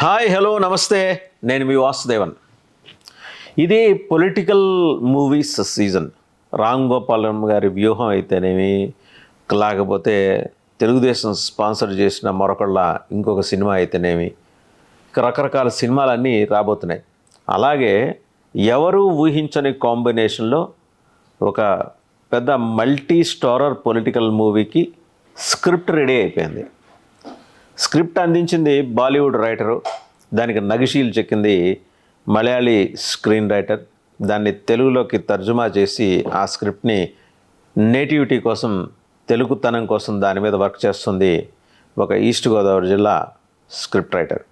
Hi hello నమస్తే. నేను మీ వాసుదేవన్. ఇది political movies season. Ram Gopalam గారి వ్యూహం అయితేనేమి లేకపోతే తెలుగుదేశం స్పాన్సర్ చేసిన మరొకళ్ళ ఇంకొక సినిమా అయితేనేమి ఇక రకరకాల సినిమాలన్నీ రాబోతున్నాయి. అలాగే ఎవరు ఊహించని కాంబినేషన్లో ఒక పెద్ద మల్టీ స్టారర్ పొలిటికల్ మూవీకి స్క్రిప్ట్ రెడీ అయిపోయింది. స్క్రిప్ట్ అందించింది బాలీవుడ్ రైటరు దానికి నగిషీలు చెక్కింది మలయాళీ స్క్రీన్ రైటర్. దాన్ని తెలుగులోకి తర్జుమా చేసి ఆ స్క్రిప్ట్ని నేటివిటీ కోసం తెలుగుతనం కోసం దాని మీద వర్క్ చేస్తుంది ఒక ఈస్ట్ గోదావరి జిల్లా స్క్రిప్ట్ రైటర్.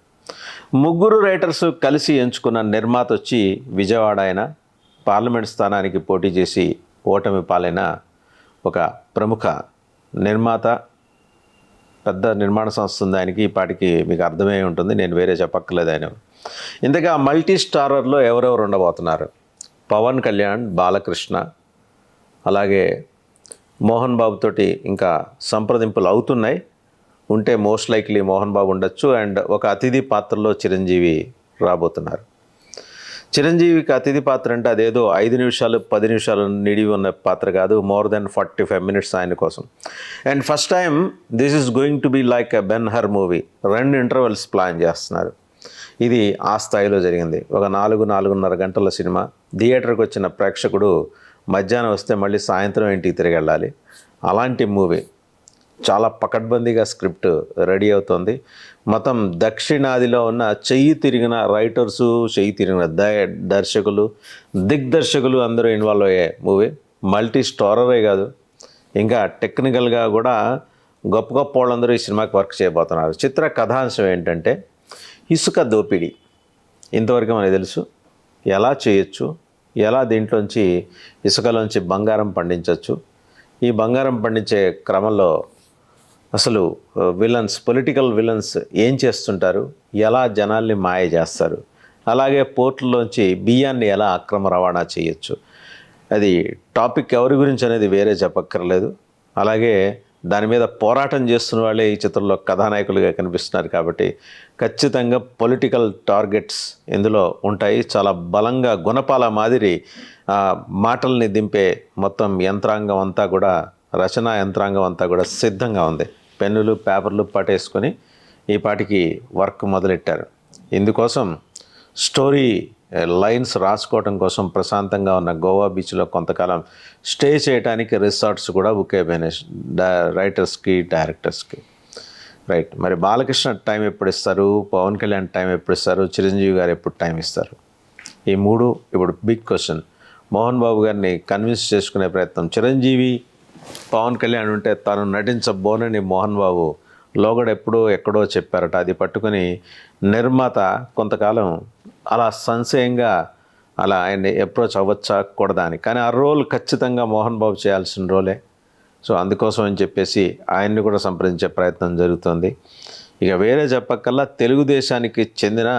ముగ్గురు రైటర్స్ కలిసి ఎంచుకున్న నిర్మాత వచ్చి విజయవాడ ఆయన పార్లమెంట్ స్థానానికి పోటీ చేసి ఓటమి పాలైన ఒక ప్రముఖ నిర్మాత పెద్ద నిర్మాణ సంస్థ ఉంది ఆయనకి ఈ పాటికి మీకు అర్థమై ఉంటుంది నేను వేరే చెప్పక్కర్లేదు ఆయన. ఇంతగా మల్టీ స్టారర్లో ఎవరెవరు ఉండబోతున్నారు? పవన్ కళ్యాణ్ బాలకృష్ణ అలాగే మోహన్ బాబుతోటి ఇంకా సంప్రదింపులు అవుతున్నాయి. ఉంటే మోస్ట్ లైక్లీ మోహన్ బాబు ఉండొచ్చు అండ్ ఒక అతిథి పాత్రలో చిరంజీవి రాబోతున్నారు. చిరంజీవికి అతిథి పాత్ర అంటే అదేదో ఐదు నిమిషాలు పది నిమిషాలు నిడివి ఉన్న పాత్ర కాదు. More then forty five minutes ఆయన కోసం. And first time this is going to be like a Ben Hur movie రెండు ఇంటర్వెల్స్ ప్లాన్ చేస్తున్నారు. ఇది ఆ స్థాయిలో జరిగింది. ఒక నాలుగు నాలుగున్నర గంటల సినిమా. థియేటర్కి వచ్చిన ప్రేక్షకుడు మధ్యాహ్నం వస్తే మళ్ళీ సాయంత్రం ఇంటికి తిరిగి వెళ్ళాలి. అలాంటి మూవీ చాలా పకడ్బందీగా స్క్రిప్ట్ రెడీ అవుతుంది. మొత్తం దక్షిణాదిలో ఉన్న చెయ్యి తిరిగిన రైటర్సు చెయ్యి తిరిగిన ద దర్శకులు దిగ్దర్శకులు అందరూ ఇన్వాల్వ్ అయ్యే మూవీ. మల్టీ స్టోరరే కాదు ఇంకా టెక్నికల్గా కూడా గొప్ప గొప్ప వాళ్ళందరూ ఈ సినిమాకి వర్క్ చేయబోతున్నారు. చిత్ర కథాంశం ఏంటంటే ఇసుక దోపిడీ. ఇంతవరకు మనకు తెలుసు ఎలా చేయొచ్చు ఎలా దీంట్లోంచి ఇసుకలోంచి బంగారం పండించవచ్చు ఈ బంగారం పండించే క్రమంలో అసలు విలన్స్ పొలిటికల్ విలన్స్ ఏం చేస్తుంటారు? ఎలా జనాల్ని మాయ చేస్తారు? అలాగే పోర్టుల్లోంచి బియ్యాన్ని ఎలా అక్రమ రవాణా చేయొచ్చు? అది టాపిక్ ఎవరి గురించి అనేది వేరే చెప్పక్కర్లేదు. అలాగే దాని మీద పోరాటం చేస్తున్న వాళ్ళే ఈ చిత్రంలో కథానాయకులుగా కనిపిస్తున్నారు కాబట్టి ఖచ్చితంగా పొలిటికల్ టార్గెట్స్ ఇందులో ఉంటాయి. చాలా బలంగా గుణపాల మాదిరి మాటల్ని దింపే మొత్తం యంత్రాంగం అంతా కూడా రచనా యంత్రాంగం అంతా కూడా సిద్ధంగా ఉంది. పెన్నులు పేపర్లు పట్టేసుకొని ఈ పాటికి వర్క్ మొదలెట్టారు. ఇందుకోసం స్టోరీ లైన్స్ రాసుకోవడం కోసం ప్రశాంతంగా ఉన్న గోవా బీచ్లో కొంతకాలం స్టే చేయడానికి రిసార్ట్స్ కూడా బుక్ అయిపోయినాయి రైటర్స్కి డైరెక్టర్స్కి. రైట్. మరి బాలకృష్ణ టైం ఎప్పుడు ఇస్తారు? పవన్ కళ్యాణ్ టైం ఎప్పుడు ఇస్తారు? చిరంజీవి గారు ఎప్పుడు టైం ఇస్తారు? ఈ మూడు ఇప్పుడు బిగ్ క్వశ్చన్. మోహన్ బాబు గారిని కన్విన్స్ చేసుకునే ప్రయత్నం. చిరంజీవి పవన్ కళ్యాణ్ ఉంటే తాను నటించబోనని మోహన్ బాబు లోగడ ఎప్పుడో ఎక్కడో చెప్పారట. అది పట్టుకుని నిర్మాత కొంతకాలం అలా సంశయంగా అలా ఆయన్ని అప్రోచ్ అవ్వచ్చా కూడదా అని. కానీ ఆ రోల్ ఖచ్చితంగా మోహన్ బాబు చేయాల్సిన రోలే సో అందుకోసం అని చెప్పేసి ఆయన్ని కూడా సంప్రదించే ప్రయత్నం జరుగుతుంది. ఇక వేరే చెప్పక్కల్లా తెలుగుదేశానికి చెందిన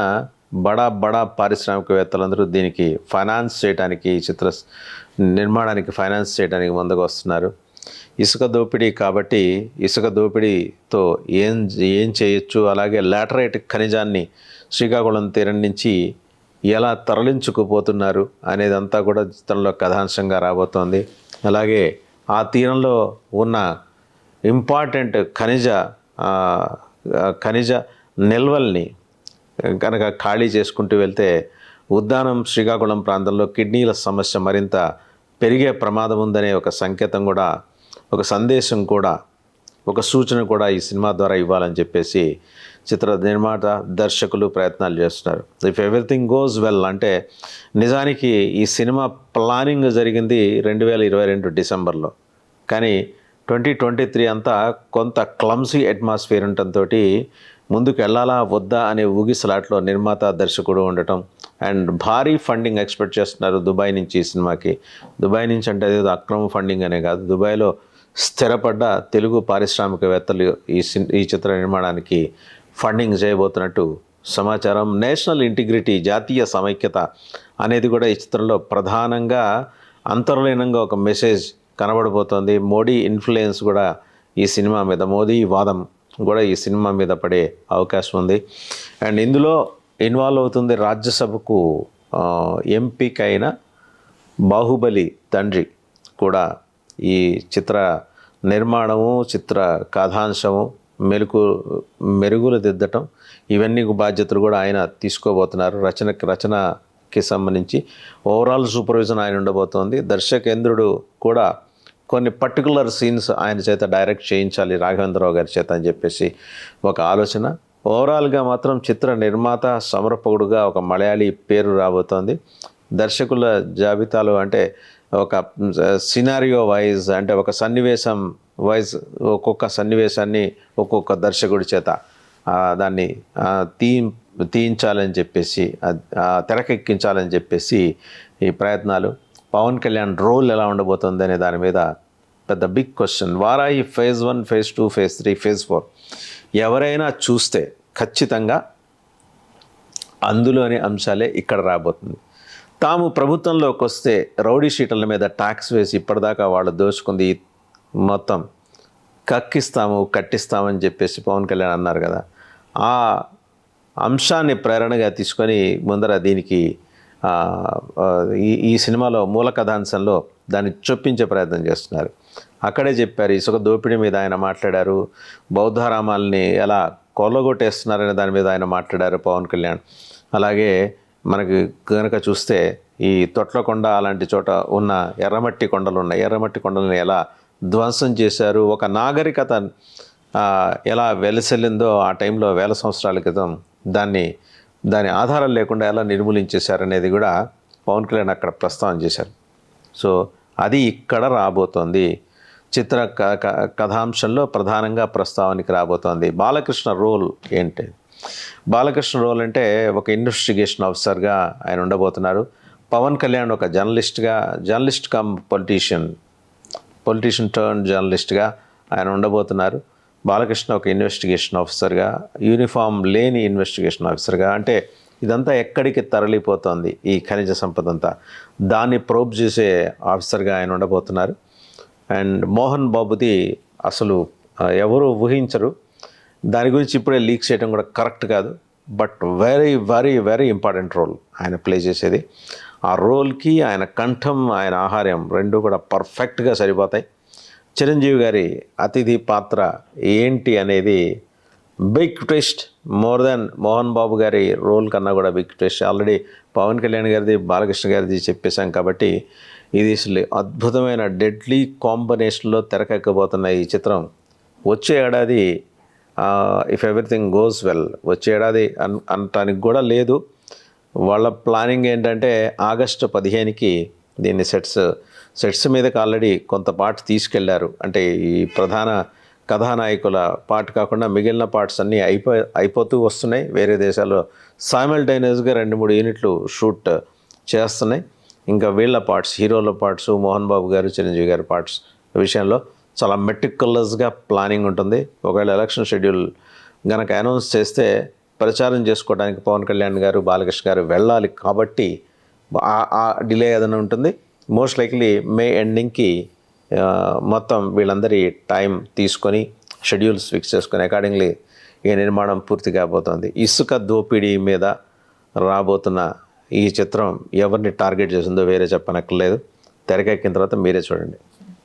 బడా బడా పారిశ్రామికవేత్తలందరూ దీనికి ఫైనాన్స్ చేయడానికి ఈ చిత్ర నిర్మాణానికి ఫైనాన్స్ చేయడానికి ముందుకు వస్తున్నారు. ఇసుక దోపిడీ కాబట్టి ఇసుక దోపిడీతో ఏం ఏం చేయొచ్చు? అలాగే లాటరైట్ ఖనిజాన్ని శ్రీకాకుళం తీరం నుంచి ఎలా తరలించుకుపోతున్నారు అనేదంతా కూడా చిత్రంలో కథాంశంగా రాబోతోంది. అలాగే ఆ తీరంలో ఉన్న ఇంపార్టెంట్ ఖనిజ ఖనిజ నిల్వల్ని కనుక ఖాళీ చేసుకుంటూ వెళ్తే ఉద్దానం శ్రీకాకుళం ప్రాంతంలో కిడ్నీల సమస్య మరింత పెరిగే ప్రమాదం ఉందనే ఒక సంకేతం కూడా ఒక సందేశం కూడా ఒక సూచన కూడా ఈ సినిమా ద్వారా ఇవ్వాలని చెప్పేసి చిత్ర నిర్మాత దర్శకులు ప్రయత్నాలు చేస్తున్నారు. ఇఫ్ ఎవ్రీథింగ్ గోస్ వెల్ అంటే నిజానికి ఈ సినిమా ప్లానింగ్ జరిగింది రెండు వేల ఇరవై రెండు డిసెంబర్లో. కానీ ట్వంటీ ట్వంటీ త్రీ అంతా కొంత క్లమ్సీ అట్మాస్ఫియర్ ఉండటంతో ముందుకు వెళ్ళాలా వద్దా అనే ఊగిసలాట్లో నిర్మాత దర్శకుడు ఉండటం అండ్ భారీ ఫండింగ్ ఎక్స్పెక్ట్ చేస్తున్నారు దుబాయ్ నుంచి ఈ సినిమాకి. దుబాయ్ నుంచి అంటే అదేదో అక్రమ ఫండింగ్ అనే కాదు. దుబాయ్లో స్థిరపడ్డ తెలుగు పారిశ్రామికవేత్తలు ఈ సి ఈ చిత్ర నిర్మాణానికి ఫండింగ్ చేయబోతున్నట్టు సమాచారం. నేషనల్ ఇంటిగ్రిటీ జాతీయ సమైక్యత అనేది కూడా ఈ చిత్రంలో ప్రధానంగా అంతర్లీనంగా ఒక మెసేజ్ కనబడబోతోంది. మోడీ ఇన్ఫ్లుయెన్స్ కూడా ఈ సినిమా మీద మోదీ వాదం కూడా ఈ సినిమా మీద పడే అవకాశం ఉంది. అండ్ ఇందులో ఇన్వాల్వ్ అవుతుంది రాజ్యసభకు ఎంపీకైన ఎంపికైన బాహుబలి తండ్రి కూడా ఈ చిత్ర నిర్మాణము చిత్ర కథాంశము మెలుకు మెరుగులు దిద్దటం ఇవన్నీ బాధ్యతలు కూడా ఆయన తీసుకోబోతున్నారు. రచనకి రచనకి సంబంధించి ఓవరాల్ సూపర్విజన్ ఆయన ఉండబోతోంది. దర్శకేంద్రుడు కూడా కొన్ని పర్టికులర్ సీన్స్ ఆయన చేత డైరెక్ట్ చేయించాలి రాఘవేంద్రరావు గారి చేత అని చెప్పేసి ఒక ఆలోచన. ఓవరాల్గా మాత్రం చిత్ర నిర్మాత సమర్పకుడుగా ఒక మలయాళీ పేరు రాబోతోంది. దర్శకుల జాబితాలో అంటే ఒక సినారియో వైజ్ అంటే ఒక సన్నివేశం వైజ్ ఒక్కొక్క సన్నివేశాన్ని ఒక్కొక్క దర్శకుడి చేత దాన్ని తీ తీయించాలని చెప్పేసి తెరకెక్కించాలని చెప్పేసి ఈ ప్రయత్నాలు. పవన్ కళ్యాణ్ రోల్ ఎలా ఉండబోతుంది అనే దాని మీద పెద్ద బిగ్ క్వశ్చన్ వారాయి phase one phase two phase three phase four ఎవరైనా చూస్తే ఖచ్చితంగా అందులోని అంశాలే ఇక్కడ రాబోతుంది. తాము ప్రభుత్వంలోకి వస్తే రౌడీ షీటర్ల మీద ట్యాక్స్ వేసి ఇప్పటిదాకా వాళ్ళు దోచుకుంది మొత్తం. కక్కిస్తాము కట్టిస్తామని చెప్పేసి పవన్ కళ్యాణ్ అన్నారు కదా. ఆ అంశాన్ని ప్రేరణగా తీసుకొని ముందర దీనికి ఈ ఈ సినిమాలో మూల కథాంశంలో దాన్ని చొప్పించే ప్రయత్నం చేస్తున్నారు. అక్కడే చెప్పారు ఇసుక దోపిడీ మీద ఆయన మాట్లాడారు. బౌద్ధారామాల్ని ఎలా కొల్లగొట్టేస్తున్నారనే దాని మీద ఆయన మాట్లాడారు పవన్ కళ్యాణ్. అలాగే మనకి కనుక చూస్తే ఈ తొట్లకొండ అలాంటి చోట ఉన్న ఎర్రమట్టి కొండలు ఉన్నాయి. ఎర్రమట్టి కొండలను ఎలా ధ్వంసం చేశారు? ఒక నాగరికత ఎలా వెలసెల్లిందో ఆ టైంలో వేల సంవత్సరాల క్రితం దాన్ని దాని ఆధారం లేకుండా ఎలా నిర్మూలించేశారనేది కూడా పవన్ కళ్యాణ్ అక్కడ ప్రస్తావన చేశారు. సో అది ఇక్కడ రాబోతోంది. చిత్ర క- క- కథాంశంలో ప్రధానంగా ప్రస్తావనకి రాబోతోంది. బాలకృష్ణ రోల్ ఏంటి? బాలకృష్ణ రోల్ అంటే ఒక ఇన్వెస్టిగేషన్ ఆఫీసర్గా ఆయన ఉండబోతున్నారు. పవన్ కళ్యాణ్ ఒక జర్నలిస్ట్గా journalist cum politician politician turn జర్నలిస్ట్గా ఆయన ఉండబోతున్నారు. బాలకృష్ణ ఒక ఇన్వెస్టిగేషన్ ఆఫీసర్గా యూనిఫామ్ లేని ఇన్వెస్టిగేషన్ ఆఫీసర్గా అంటే ఇదంతా ఎక్కడికి తరలిపోతుంది ఈ ఖనిజ సంపద అంతా? దాన్ని ప్రోబ్ చేసే ఆఫీసర్గా ఆయన ఉండబోతున్నారు. అండ్ మోహన్ బాబుది అసలు ఎవరు ఊహించరు. దాని గురించి ఇప్పుడే లీక్ చేయడం కూడా కరెక్ట్ కాదు. But very very very important role ఆయన ప్లే చేసేది. ఆ రోల్కి ఆయన కంఠం ఆయన ఆహార్యం రెండు కూడా పర్ఫెక్ట్గా సరిపోతాయి. చిరంజీవి గారి అతిథి పాత్ర ఏంటి అనేది big twist more then Mohan Babu గారి రోల్ కన్నా కూడా big twist already Pawan Kalyan గారిది బాలకృష్ణ గారిది చెప్పేశాం కాబట్టి ఇది అసలు అద్భుతమైన డెడ్లీ కాంబినేషన్లో తెరకెక్కబోతున్న ఈ చిత్రం. వచ్చే ఏడాది ఇఫ్ ఎవ్రీథింగ్ గోస్ వెల్ వచ్చే ఏడాది అన్ అనటానికి కూడా లేదు. వాళ్ళ ప్లానింగ్ ఏంటంటే ఆగస్టు పదిహేనుకి దీన్ని సెట్స్ సెట్స్ మీదకి ఆల్రెడీ కొంత పార్ట్ తీసుకెళ్ళారు. అంటే ఈ ప్రధాన కథానాయకుల పార్ట్ కాకుండా మిగిలిన పార్ట్స్ అన్నీ అయిపో అయిపోతూ వస్తున్నాయి. వేరే దేశాల్లో సైమల్టైనస్గా రెండు మూడు యూనిట్లు షూట్ చేస్తున్నాయి. ఇంకా వీళ్ళ పార్ట్స్ హీరోల పార్ట్స్ మోహన్ బాబు గారు చిరంజీవి గారి పార్ట్స్ విషయంలో చాలా మెటిక్యులస్గా ప్లానింగ్ ఉంటుంది. ఒకవేళ ఎలక్షన్ షెడ్యూల్ గనక అనౌన్స్ చేస్తే ప్రచారం చేసుకోవడానికి పవన్ కళ్యాణ్ గారు బాలకృష్ణ గారు వెళ్ళాలి కాబట్టి ఆ- డిలే ఏదైనా ఉంటుంది. మోస్ట్ లైక్లీ మే ఎండింగ్కి మొత్తం వీళ్ళందరి టైం తీసుకొని షెడ్యూల్స్ ఫిక్స్ చేసుకొని అకార్డింగ్లీ ఈ నిర్మాణం పూర్తి కాబోతోంది. ఇసుక దోపిడీ మీద రాబోతున్న ఈ చిత్రం ఎవరిని టార్గెట్ చేసిందో వేరే చెప్పనక్కర్లేదు. తెరకెక్కిన తర్వాత మీరే చూడండి.